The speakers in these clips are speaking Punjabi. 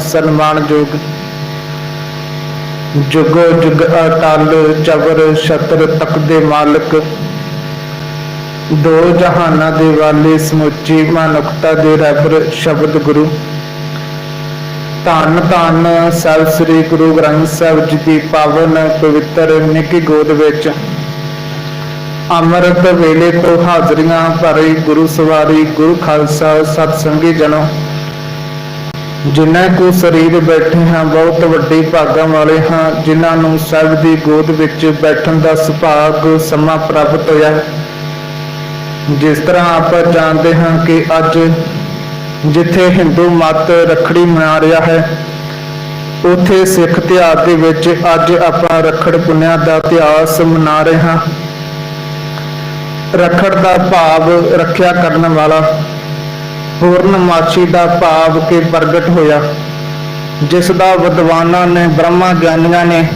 ਸਭ ਸਨਮਾਨਯੋਗ ਜੁਗ। ਜੁਗ ਅਟਲ ਚਬਰ ਛਤਰ ਤਕ ਦੇ ਮਾਲਕ। ਦੋ ਜਹਾਨਾਂ ਦੇ ਵਾਲੇ ਸਮੁੱਚੀ ਮਨੁੱਖਤਾ ਦੇ ਰਹਿਬਰ ਸ਼ਬਦ ਗੁਰੂ। ਧੰਨ ਧੰਨ ਸਤਿ ਸ੍ਰੀ ਗੁਰੂ ਗ੍ਰੰਥ ਸਾਹਿਬ ਜੀ ਦੀ ਪਾਵਨ ਪਵਿੱਤਰ ਨਿੱਕੀ ਗੋਦ ਵਿੱਚ। ਅੰਮ੍ਰਿਤ ਵੇਲੇ ਤੋਂ ਹਾਜ਼ਰੀਆਂ ਭਰੀ ਗੁਰੂ ਸਵਾਰੀ ਗੁਰੂ ਖਾਲਸਾ ਸਤਸੰਗੀ ਜਨੋ। ਜਿਨ੍ਹਾਂ ਕੋ ਸਰੀਰ ਬੈਠੇ ਹਾਂ, ਬਹੁਤ ਵੱਡੇ ਭਾਗਾਂ ਵਾਲੇ ਹਾਂ, ਜਿਨ੍ਹਾਂ ਨੂੰ ਸਭ ਦੀ ਗੋਦ ਵਿੱਚ ਬੈਠਣ ਦਾ ਸੁਭਾਗ ਸਮਾਂ ਪ੍ਰਾਪਤ ਹੋਇਆ। ਜਿਸ ਤਰ੍ਹਾਂ ਆਪਾਂ ਜਾਣਦੇ ਹਾਂ ਕਿ ਅੱਜ ਜਿੱਥੇ ਹਿੰਦੂ ਮਤ ਰੱਖੜੀ ਮਨਾ ਰਿਹਾ ਹੈ, ਉਥੇ ਸਿੱਖ ਇਤਿਹਾਸ ਦੇ ਵਿੱਚ ਅੱਜ ਆਪਾਂ ਰੱਖੜ ਪੁੰਨਿਆ ਦਾ ਇਤਿਹਾਸ ਮਨਾ ਰਹੇ ਹਾਂ। ਰੱਖੜ ਦਾ ਭਾਵ ਰੱਖਿਆ ਕਰਨ ਵਾਲਾ ਪੂਰਨਮਾਸ਼ੀ ਦਾ ਭਾਵ ਕੇ ਪ੍ਰਗਟ ਹੋਇਆ। ਜਿਸ ਦਾ ਵਿਦਵਾਨਾਂ ਨੇ, ਬ੍ਰਹਮਾ ਗਿਆਨੀਆਂ ਨੇ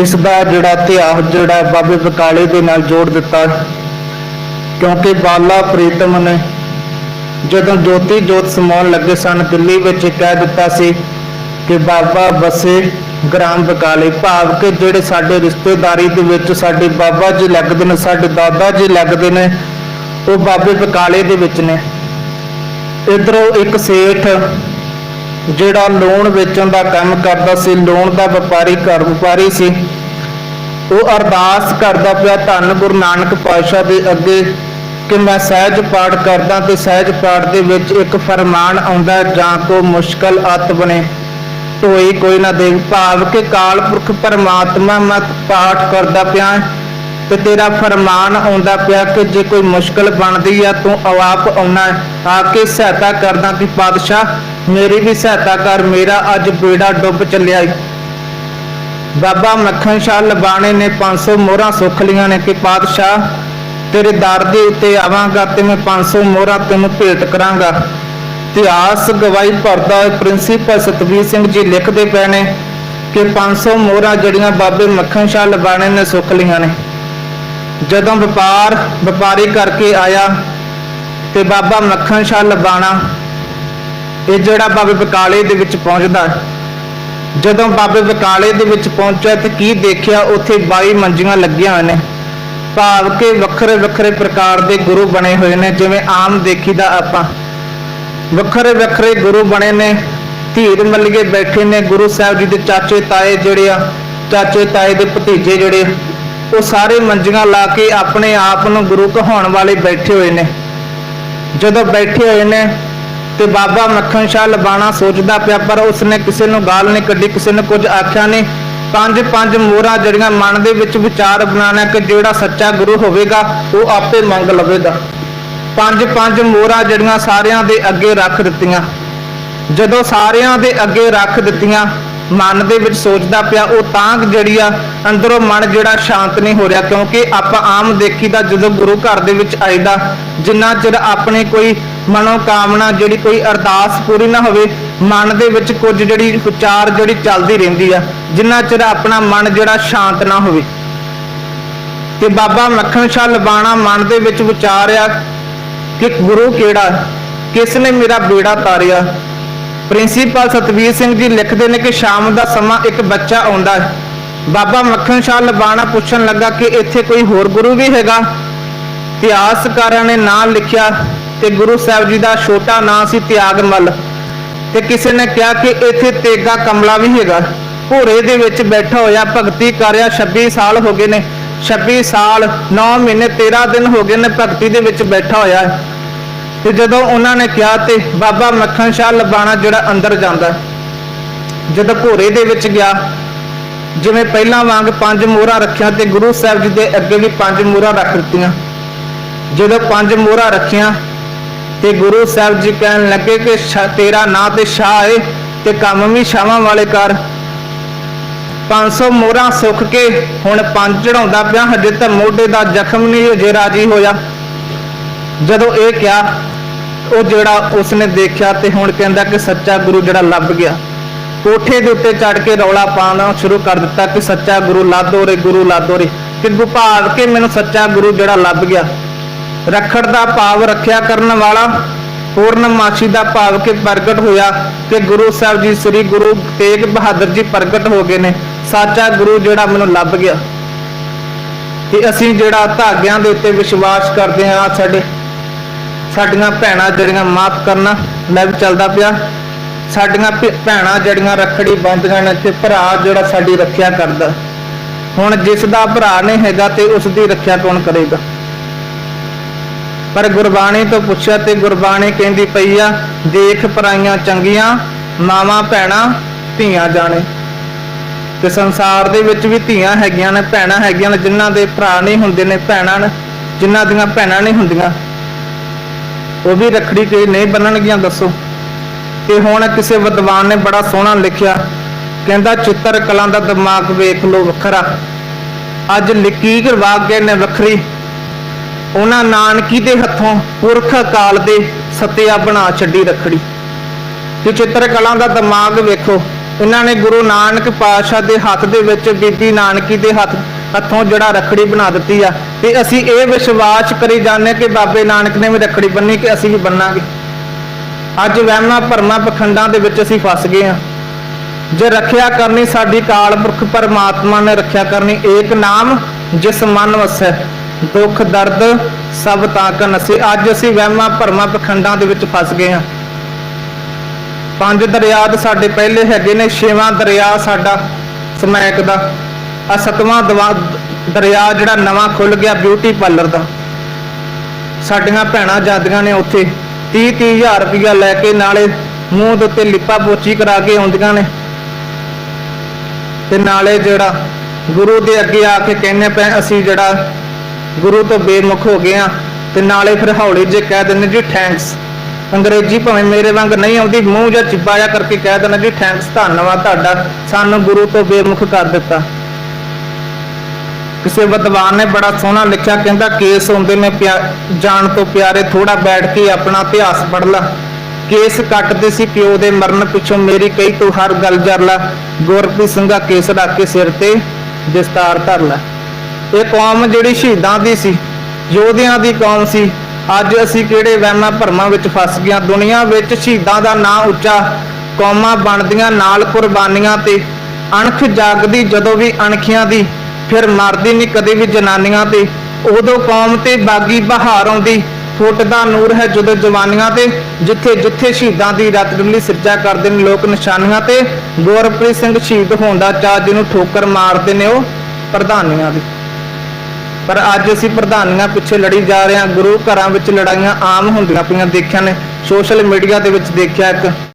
ਇਸ ਦਾ ਜਿਹੜਾ ਇਤਿਹਾਸ, ਜਿਹੜਾ ਬਾਬੇ ਬਕਾਲੇ ਦੇ ਨਾਲ ਜੋੜ ਦਿੱਤਾ ਕਿਉਂਕਿ ਬਾਲਾ ਪ੍ਰੀਤਮ ਨੇ ਜਦੋਂ ਜੋਤੀ ਜੋਤ ਸਮਾਉਣ ਲੱਗੇ ਸਨ, ਦਿੱਲੀ ਵਿੱਚ ਕਹਿ ਦਿੱਤਾ ਸੀ ਕਿ ਬਾਬਾ ਬਸੇ ਗ੍ਰਾਮ ਬਕਾਲੇ, ਭਾਵ ਕਿ ਜਿਹੜੇ ਸਾਡੇ ਰਿਸ਼ਤੇਦਾਰੀ ਦੇ ਵਿੱਚ ਸਾਡੇ ਬਾਬਾ ਜੀ ਲੱਗਦੇ ਨੇ, ਸਾਡੇ ਦਾਦਾ ਜੀ ਲੱਗਦੇ ਨੇ, ਉਹ ਬਾਬੇ ਬਕਾਲੇ ਦੇ ਵਿੱਚ ਨੇ। ਇਧਰੋਂ ਇੱਕ ਸੇਠ ਜਿਹੜਾ ਲੋਨ ਵੇਚਣ ਦਾ ਕੰਮ ਕਰਦਾ ਸੀ, ਲੋਨ ਦਾ ਵਪਾਰੀ ਘਰ ਵਪਾਰੀ ਸੀ। ਉਹ ਅਰਦਾਸ ਕਰਦਾ ਪਿਆ, ਧੰਨ ਗੁਰੂ ਨਾਨਕ ਪਾਤਸ਼ਾਹ ਦੇ ਅੱਗੇ ਕਿ ਮੈਂ ਸਹਿਜ ਪਾਠ ਕਰਦਾ ਤੇ ਸਹਿਜ ਪਾਠ ਦੇ ਵਿੱਚ ਇੱਕ ਫਰਮਾਨ ਆਉਂਦਾ, ਜਾਂ ਕੋ ਮੁਸ਼ਕਲ ਅਤ ਬਣੇ ਢੋਈ ਕੋਈ ਨਾ ਦੇਖ ਭਾਵ ਕਿ ਕਾਲ ਪੁਰਖ ਪਰਮਾਤਮਾ ਮੈਂ ਪਾਠ ਕਰਦਾ ਪਿਆ ਤੇ ਤੇਰਾ ਫਰਮਾਨ ਆਉਂਦਾ ਪਿਆ ਕਿ ਜੇ ਕੋਈ ਮੁਸ਼ਕਲ ਬਣਦੀ ਆ, ਤੂੰ ਆਪ ਆਉਣਾ ਆ ਕੇ ਸਹਾਇਤਾ ਕਰਦਾ ਕਿ ਪਾਤਸ਼ਾਹ, ਮੇਰੀ ਵੀ ਸਹਾਇਤਾ ਕਰ, ਮੇਰਾ ਅੱਜ ਬੇੜਾ ਡੁੱਬ ਚੱਲਿਆ ਈ ਬਾਬਾ ਮੱਖਣ ਸ਼ਾਹ ਲਬਾਣੇ ਨੇ 500 ਮੋਹਰਾਂ ਸੁੱਖ ਲੀਆਂ ਨੇ ਕਿ ਪਾਤਸ਼ਾਹ, ਤੇਰੇ ਦਰ ਦੇ ਉੱਤੇ ਆਵਾਂਗਾ ਤੇ ਮੈਂ 500 ਮੋਹਰਾਂ ਤੈਨੂੰ ਭੇਟ ਕਰਾਂਗਾ। ਇਤਿਹਾਸ ਗਵਾਹੀ ਭਰਦਾ ਹੈ ਪ੍ਰਿੰਸੀਪਲ ਸਤਵੀਰ ਸਿੰਘ ਜੀ ਲਿਖਦੇ ਪਏ ਨੇ ਕਿ 500 ਮੋਹਰਾਂ ਜਿਹੜੀਆਂ ਬਾਬੇ ਮੱਖਣ ਸ਼ਾਹ ਲਬਾਣੇ ਨੇ ਸੁੱਖ ਲੀਆਂ ਨੇ। ਜਦੋਂ ਵਪਾਰ ਵਪਾਰੀ ਕਰਕੇ ਆਇਆ ਤੇ ਬਾਬਾ ਮੱਖਣ ਸ਼ਾਹ ਲਬਾਣਾ ਇਹ ਜਿਹੜਾ ਬਾਬੇ ਬਕਾਲੇ ਦੇ ਵਿੱਚ ਪਹੁੰਚਦਾ ਜਦੋਂ ਬਾਬੇ ਬਕਾਲੇ ਦੇ ਵਿੱਚ ਪਹੁੰਚਿਆ ਤੇ ਕੀ ਦੇਖਿਆ ਉੱਥੇ 22 ਮੰਜੀਆਂ ਲੱਗੀਆਂ ਨੇ। ਭਾਵ ਕਿ ਵੱਖਰੇ ਵੱਖਰੇ ਪ੍ਰਕਾਰ ਦੇ ਗੁਰੂ ਬਣੇ ਹੋਏ ਨੇ ਜਿਵੇਂ ਆਮ ਦੇਖੀਦਾ ਆਪਾਂ। ਵੱਖਰੇ ਵੱਖਰੇ ਗੁਰੂ ਬਣੇ ਨੇ ਧੀਰ ਮੱਲੀਏ ਬੈਠੇ ਨੇ ਗੁਰੂ ਸਾਹਿਬ ਜੀ ਦੇ ਚਾਚੇ ਤਾਏ ਜਿਹੜੇ ਆ ਚਾਚੇ ਤਾਏ ਦੇ ਭਤੀਜੇ ਜਿਹੜੇ ਆ, ਉਹ ਸਾਰੇ ਮੰਜੀਆਂ ਲਾ ਕੇ ਆਪਣੇ ਆਪ ਨੂੰ ਗੁਰੂ ਕਹਾਉਣ ਵਾਲੇ ਬੈਠੇ ਹੋਏ ਨੇ। ਜਦੋਂ ਬੈਠੇ ਹੋਏ ਨੇ ਤੇ ਬਾਬਾ ਮੱਖਣ ਸ਼ਾਹ ਲਬਾਣਾ ਸੋਚਦਾ ਪਿਆ, ਪਰ ਉਸਨੇ ਕਿਸੇ ਨੂੰ ਗਾਲ ਨਹੀਂ ਕੱਢੀ, ਕਿਸੇ ਨੇ ਕੁਝ ਆਖਿਆ ਨਹੀਂ। ਪੰਜ ਪੰਜ ਮੋਹਰਾਂ ਜਿਹੜੀਆਂ ਮਨ ਦੇ ਵਿੱਚ ਵਿਚਾਰ ਬਣਾਣਾ ਕਿ ਜਿਹੜਾ ਸੱਚਾ ਗੁਰੂ ਹੋਵੇਗਾ, ਉਹ ਆਪੇ ਮੰਗ ਲਵੇਗਾ। ਪੰਜ ਪੰਜ ਮੋਹਰਾਂ ਜਿਹੜੀਆਂ ਸਾਰਿਆਂ ਦੇ ਅੱਗੇ ਰੱਖ ਦਿੱਤੀਆਂ। ਜਦੋਂ ਸਾਰਿਆਂ ਦੇ ਅੱਗੇ ਰੱਖ ਦਿੱਤੀਆਂ ਮਨ ਦੇ ਵਿੱਚ ਸੋਚਦਾ ਪਿਆ, ਉਹ ਤਾਂ ਜਿਹੜੀ ਆ, ਅੰਦਰੋਂ ਮਨ ਜਿਹੜਾ ਸ਼ਾਂਤ ਨਹੀਂ ਹੋ ਰਿਹਾ, ਕਿਉਂਕਿ ਆਪਾਂ ਆਮ ਦੇਖੀਦਾ ਜਦੋਂ ਗੁਰੂ ਘਰ ਦੇ ਵਿੱਚ ਆਈਦਾ, ਜਿੰਨਾ ਚਿਰ ਆਪਣੇ ਕੋਈ ਮਨੋ ਕਾਮਨਾ ਜਿਹੜੀ ਕੋਈ ਅਰਦਾਸ ਪੂਰੀ ਨਾ ਹੋਵੇ, ਮਨ ਦੇ ਵਿੱਚ ਕੁਝ ਜਿਹੜੀ ਵਿਚਾਰ ਜਿਹੜੀ ਚੱਲਦੀ ਰਹਿੰਦੀ ਆ, ਜਿੰਨਾ ਚਿਰ ਆਪਣਾ ਮਨ ਜਿਹੜਾ ਸ਼ਾਂਤ ਨਾ ਹੋਵੇ। ਤੇ ਬਾਬਾ ਮੱਖਣ ਸ਼ਾਹ ਲਬਾਣਾ ਮਨ ਦੇ ਵਿੱਚ ਵਿਚਾਰਿਆ ਕਿ ਗੁਰੂ ਕਿਹੜਾ? ਕਿਸ ਨੇ ਮੇਰਾ ਬੇੜਾ ਤਾਰਿਆ? ਪ੍ਰਿੰਸੀਪਲ ਸਤਵੀਰ ਸਿੰਘ ਜੀ ਲਿਖਦੇ ਨੇ ਕਿ ਸ਼ਾਮ ਦਾ ਸਮਾਂ ਇੱਕ ਬੱਚਾ ਆਉਂਦਾ ਬਾਬਾ ਮੱਖਣ ਸ਼ਾਹ ਲਬਾਣਾ ਪੁੱਛਣ ਲੱਗਾ ਕਿ ਇੱਥੇ ਕੋਈ ਹੋਰ ਗੁਰੂ ਵੀ ਹੈਗਾ? ਇਤਿਹਾਸਕਾਰਾਂ ਨੇ ਨਾਂ ਲਿਖਿਆ ਤੇ ਗੁਰੂ ਸਾਹਿਬ ਜੀ ਦਾ ਛੋਟਾ ਨਾਂ ਸੀ ਤਿਆਗਮਲ। ਤੇ ਕਿਸੇ ਨੇ ਕਿਹਾ ਕਿ ਇੱਥੇ ਤੇਗਾ ਕਮਲਾ ਵੀ ਹੈਗਾ। ਭੋਰੇ ਦੇ ਵਿੱਚ ਬੈਠਾ ਹੋਇਆ ਭਗਤੀ ਕਰਿਆ 26 ਸਾਲ ਹੋ ਗਏ ਨੇ। 26 ਸਾਲ 9 ਮਹੀਨੇ 13 ਦਿਨ ਹੋ ਗਏ ਨੇ ਭਗਤੀ ਦੇ ਵਿੱਚ ਬੈਠਾ ਹੋਇਆ ਤੇ ਜਦੋਂ ਉਹਨਾਂ ਨੇ ਕਿਹਾ ਤੇ ਬਾਬਾ ਮੱਖਣ ਸ਼ਾਹ ਲਬਾਣਾ ਜਿਹੜਾ ਅੰਦਰ ਜਾਂਦਾ, ਜਦੋਂ ਘੋਰੇ ਦੇ ਵਿੱਚ ਗਿਆ, ਜਿਵੇਂ ਪਹਿਲਾਂ ਵਾਂਗ ਪੰਜ ਮੋਹਰਾਂ ਰੱਖੀਆਂ ਤੇ ਗੁਰੂ ਸਾਹਿਬ ਜੀ ਦੇ ਅੱਗੇ ਵੀ ਪੰਜ ਮੋਹਰਾਂ ਰੱਖ ਦਿੱਤੀਆਂ। ਜਦੋਂ ਪੰਜ ਮੋਹਰਾਂ ਰੱਖੀਆਂ ਤੇ ਗੁਰੂ ਸਾਹਿਬ ਜੀ ਕਹਿਣ ਲੱਗੇ ਕਿ ਤੇਰਾ ਨਾਂ ਤੇ ਸ਼ਾਹ ਏ ਤੇ ਕੰਮ ਵੀ ਸ਼ਾਵਾਂ ਵਾਲੇ ਕਰ। 500 ਮੋਹਰਾਂ ਸੁੱਖ ਕੇ ਹੁਣ ਪੰਜ ਚੜਾਉਂਦਾ ਪਿਆ, ਹਜੇ ਤਾਂ ਮੋਢੇ ਦਾ ਜ਼ਖਮ ਨਹੀਂ ਹਜੇ ਰਾਜੀ ਹੋਇਆ। ਜਦੋਂ ਇਹ ਕਿਹਾ ਉਹ ਜਿਹੜਾ ਉਸਨੇ ਦੇਖਿਆ ਤੇ ਹੁਣ ਕਹਿੰਦਾ ਕਿ ਸੱਚਾ ਗੁਰੂ ਜਿਹੜਾ ਲੱਭ ਗਿਆ। ਕੋਠੇ ਦੇ ਉੱਤੇ ਚੜ ਕੇ ਰੌਲਾ ਪਾਉਣਾ ਸ਼ੁਰੂ ਕਰ ਦਿੱਤਾ ਕਿ ਸੱਚਾ ਗੁਰੂ ਲਾਦੋ ਰੇ ਗੁਰੂ ਲਾਦੋ ਰੇ ਕਿ ਗੁਪਾਲ ਕੇ ਮੈਨੂੰ ਸੱਚਾ ਗੁਰੂ ਜਿਹੜਾ ਲੱਭ ਗਿਆ। ਰੱਖੜ ਦਾ ਭਾਵ ਰੱਖਿਆ ਕਰਨ ਵਾਲਾ, ਪੂਰਨਮਾਸ਼ੀ ਦਾ ਭਾਵ ਕਿ ਪ੍ਰਗਟ ਹੋਇਆ ਕਿ ਗੁਰੂ ਸਾਹਿਬ ਜੀ, ਸ੍ਰੀ ਗੁਰੂ ਤੇਗ ਬਹਾਦਰ ਜੀ ਪ੍ਰਗਟ ਹੋ ਗਏ ਨੇ। ਸਾਚਾ ਗੁਰੂ ਜਿਹੜਾ ਮੈਨੂੰ ਲੱਭ ਗਿਆ। ਕਿ ਅਸੀਂ ਜਿਹੜਾ ਧਾਗਿਆਂ ਦੇ ਉੱਤੇ ਵਿਸ਼ਵਾਸ ਕਰਦੇ ਹਾਂ ਸਾਡੇ ਸਾਡੀਆਂ ਭੈਣਾਂ ਜਿਹੜੀਆਂ ਮਾਫ ਕਰਨਾ, ਮੈਂ ਵੀ ਚੱਲਦਾ ਪਿਆ। ਸਾਡੀਆਂ ਭੈਣਾਂ ਜਿਹੜੀਆਂ ਰੱਖੜੀ ਬੰਨ੍ਹਦੀਆਂ ਨੇ, ਤੇ ਭਰਾ ਜਿਹੜਾ ਸਾਡੀ ਰੱਖਿਆ ਕਰਦਾ। ਹੁਣ ਜਿਸ ਦਾ ਭਰਾ ਨਹੀਂ ਹੈਗਾ, ਤੇ ਉਸ ਦੀ ਰੱਖਿਆ ਕੌਣ ਕਰੇਗਾ? ਪਰ ਗੁਰਬਾਣੀ ਤੋਂ ਪੁੱਛਿਆ, ਤੇ ਗੁਰਬਾਣੀ ਕਹਿੰਦੀ ਪਈ ਆ, ਦੇਖ ਪਰਾਈਆਂ ਚੰਗੀਆਂ, ਮਾਵਾਂ ਭੈਣਾਂ, ਧੀਆਂ ਜਾਣੇ। ਤੇ ਸੰਸਾਰ ਦੇ ਵਿੱਚ ਵੀ ਧੀਆਂ ਹੈਗੀਆਂ ਨੇ, ਭੈਣਾਂ ਹੈਗੀਆਂ ਨੇ, ਜਿਨ੍ਹਾਂ ਦੇ ਭਰਾ ਨਹੀਂ ਹੁੰਦੇ ਨੇ, ਭੈਣਾਂ ਨੇ, ਜਿਨ੍ਹਾਂ ਦੀਆਂ ਭੈਣਾਂ ਨਹੀਂ ਹੁੰਦੀਆਂ। ਉਹ ਵੀ ਰੱਖੜੀ ਤੇ ਨਹੀਂ ਬੰਨਣਗੀਆਂ, ਦੱਸੋ। ਤੇ ਹੁਣ ਕਿਸੇ ਵਿਦਵਾਨ ਨੇ ਬੜਾ ਸੋਹਣਾ ਲਿਖਿਆ, ਕਹਿੰਦਾ, ਚਿੱਤਰ ਕਲਾ ਦਾ ਦਿਮਾਗ ਵੇਖ ਲੋ ਵੱਖਰਾ। ਅੱਜ ਲਕੀਰ ਵਾਗੇ ਨੇ ਵੱਖਰੀ। ਉਹਨਾਂ ਨਾਨਕੀ ਦੇ ਹੱਥੋਂ ਪੁਰਖ ਅਕਾਲ ਦੇ ਸਤਿਆ ਬਣਾ ਛੱਡੀ ਰੱਖੜੀ। ਕਿ ਚਿੱਤਰ ਕਲਾ ਦਾ ਦਿਮਾਗ ਵੇਖੋ। ਇਹਨਾਂ ਨੇ ਗੁਰੂ ਨਾਨਕ ਪਾਤਸ਼ਾਹ ਦੇ ਹੱਥ ਦੇ ਵਿੱਚ ਬੀਬੀ ਨਾਨਕੀ ਦੇ ਹੱਥ ਹੱਥੋਂ ਜਿਹੜਾ ਰੱਖੜੀ ਬਣਾ ਦਿੱਤੀ ਆ, ਤੇ ਅਸੀਂ ਇਹ ਵਿਸ਼ਵਾਸ ਕਰੀ ਜਾਂਦੇ ਕਿ ਬਾਬੇ ਨਾਨਕ ਨੇ ਵੀ ਰੱਖੜੀ ਬੰਨੀ ਕਿ ਅਸੀਂ ਵੀ ਬੰਨਾਂਗੇ। ਅੱਜ ਵਹਿਮਾਂ ਭਰਮਾਂ ਪਖੰਡਾਂ ਦੇ ਵਿੱਚ ਅਸੀਂ ਫਸ ਗਏ ਆ ਜੇ ਰੱਖਿਆ ਕਰਨੀ ਸਾਡੀ ਕਾਲ ਪੁਰਖ ਪਰਮਾਤਮਾ ਨੇ ਰੱਖਿਆ ਕਰਨੀ, ਏਕ ਨਾਮ ਜਿਸ ਮਨ ਵਸੈ, ਦੁੱਖ ਦਰਦ ਸਭ ਤਾਂ ਕਾ ਨਸੇ ਅੱਜ ਅਸੀਂ ਵਹਿਮਾਂ ਭਰਮਾਂ ਪਖੰਡਾਂ ਦੇ ਵਿੱਚ ਫਸ ਗਏ ਆ ਪੰਜ ਦਰਿਆ ਦੇ ਸਾਡੇ ਪਹਿਲੇ ਹੈਗੇ ਨੇ, ਛੇਵਾਂ ਦਰਿਆ ਸਾਡਾ ਸਮੈਕ ਦਾ। ਆ ਸਤਵਾਂ ਦਵਾ- ਦਰਿਆ ਜਿਹੜਾ ਨਵਾਂ ਖੁੱਲ ਗਿਆ ਬਿਊਟੀ ਪਾਰਲਰ ਦਾ। ਸਾਡੀਆਂ ਭੈਣਾਂ ਜਾਂਦੀਆਂ ਨੇ ਉੱਥੇ। 30 30000 ਰੁਪਇਆ ਲੈ ਕੇ ਨਾਲੇ ਮੂੰਹ ਦੇ ਉੱਤੇ ਲਿਪਾ ਪੋਚੀ ਕਰਾ ਕੇ ਆਉਂਦੀਆਂ ਨੇ। ਤੇ ਨਾਲੇ ਜਿਹੜਾ ਗੁਰੂ ਦੇ ਅੱਗੇ ਆ ਕੇ ਕਹਿੰਨੇ ਪਏ, ਅਸੀਂ ਜਿਹੜਾ ਗੁਰੂ ਤੋਂ ਬੇਮੁਖ ਹੋ ਗਏ ਆ ਤੇ ਨਾਲੇ ਫਿਰ ਹੌਲੀ ਜੇ ਕਹਿ ਦਿੰਦੇ ਜੀ ਥੈਂਕਸ ਅੰਗਰੇਜ਼ੀ ਭਾਵੇਂ ਮੇਰੇ ਵਾਂਗ ਨਹੀਂ ਆਉਂਦੀ, ਮੂੰਹ ਜਾਂ ਚਿੱਬਾ ਜਿਹਾ ਕਰਕੇ ਕਹਿ ਦਿੰਦੇ ਜੀ ਥੈਂਕਸ ਧੰਨਵਾਦ ਤੁਹਾਡਾ। ਸਾਨੂੰ ਗੁਰੂ ਤੋਂ ਬੇਮੁਖ ਕਰ ਦਿੱਤਾ। ਕਿਸੇ ਵਿਦਵਾਨ ਨੇ ਬੜਾ ਸੋਹਣਾ ਲਿਖਿਆ, ਕਹਿੰਦਾ ਕੇਸ ਹੁੰਦੇ ਨੇ ਪਿਆ- ਜਾਣ ਤੋਂ ਪਿਆਰੇ ਥੋੜਾ ਬੈਠ ਕੇ ਆਪਣਾ ਇਤਿਹਾਸ ਪੜ੍ਹ ਲਾ। ਕੇਸ ਕੱਟਦੇ ਸੀ ਪਿਓ ਦੇ ਮਰਨ ਪਿੱਛੋਂ, ਮੇਰੀ ਕਈ ਤੋਂ ਹਰ ਗੱਲ ਜਰ ਲਾ। ਗੁਰਪ੍ਰੀਤ ਸਿੰਘਾ ਕੇਸ ਰੱਖ ਕੇ ਸਿਰ ਤੇ ਦਸਤਾਰ ਧਰ ਲਾ। ਇਹ ਕੌਮ ਜਿਹੜੀ ਸ਼ਹੀਦਾਂ ਦੀ ਸੀ, ਯੋਧਿਆਂ ਦੀ ਕੌਮ ਸੀ, ਅੱਜ ਅਸੀਂ ਕਿਹੜੇ ਵਹਿਮਾਂ ਭਰਮਾਂ ਵਿੱਚ ਫਸ ਗਏ ਹਾਂ ਦੁਨੀਆ ਵਿੱਚ ਸ਼ਹੀਦਾਂ ਦਾ ਨਾਂ ਉੱਚਾ, ਕੌਮਾਂ ਬਣਦੀਆਂ ਨਾਲ ਕੁਰਬਾਨੀਆਂ ਤੇ, ਅਣਖ ਜਾਗਦੀ ਜਦੋਂ ਵੀ ਅਣਖੀਆਂ ਦੀ ਫਿਰ ਮਰਦੀ ਨਹੀਂ ਕਦੇ ਵੀ ਜਨਾਨੀਆਂ ਤੇ ਉਦੋਂ ਕੌਮ ਤੇ ਬਾਗੀ ਬਹਾਰ ਆਉਂਦੀ। ਫੁੱਟਦਾ ਨੂਰ ਹੈ ਜਦੋਂ ਜਵਾਨੀਆਂ ਤੇ ਜਿੱਥੇ ਜਿੱਥੇ ਸ਼ਹੀਦਾਂ ਦੀ ਰਤ ਡੁੱਲੀ ਸਿਰਜਾ ਕਰਦੇ ਨੇ ਲੋਕ ਨਿਸ਼ਾਨੀਆਂ ਤੇ ਗੁਰਪ੍ਰੀਤ ਸਿੰਘ ਸ਼ਹੀਦ ਹੋਣ ਦਾ ਚਾਅ ਜਿਹਨੂੰ ਠੋਕਰ ਮਾਰਦੇ ਨੇ ਉਹ ਪ੍ਰਧਾਨੀਆਂ ਦੀ। ਪਰ ਅੱਜ ਅਸੀਂ ਪ੍ਰਧਾਨੀਆਂ ਪਿੱਛੇ ਲੜੀ ਜਾ ਰਹੇ ਹਾਂ। ਗੁਰੂ ਘਰਾਂ ਵਿੱਚ ਲੜਾਈਆਂ ਆਮ ਹੁੰਦੀਆਂ ਪਈਆਂ ਦੇਖਿਆ ਨੇ। ਸੋਸ਼ਲ ਮੀਡੀਆ ਦੇ ਵਿੱਚ ਦੇਖਿਆ ਇੱਕ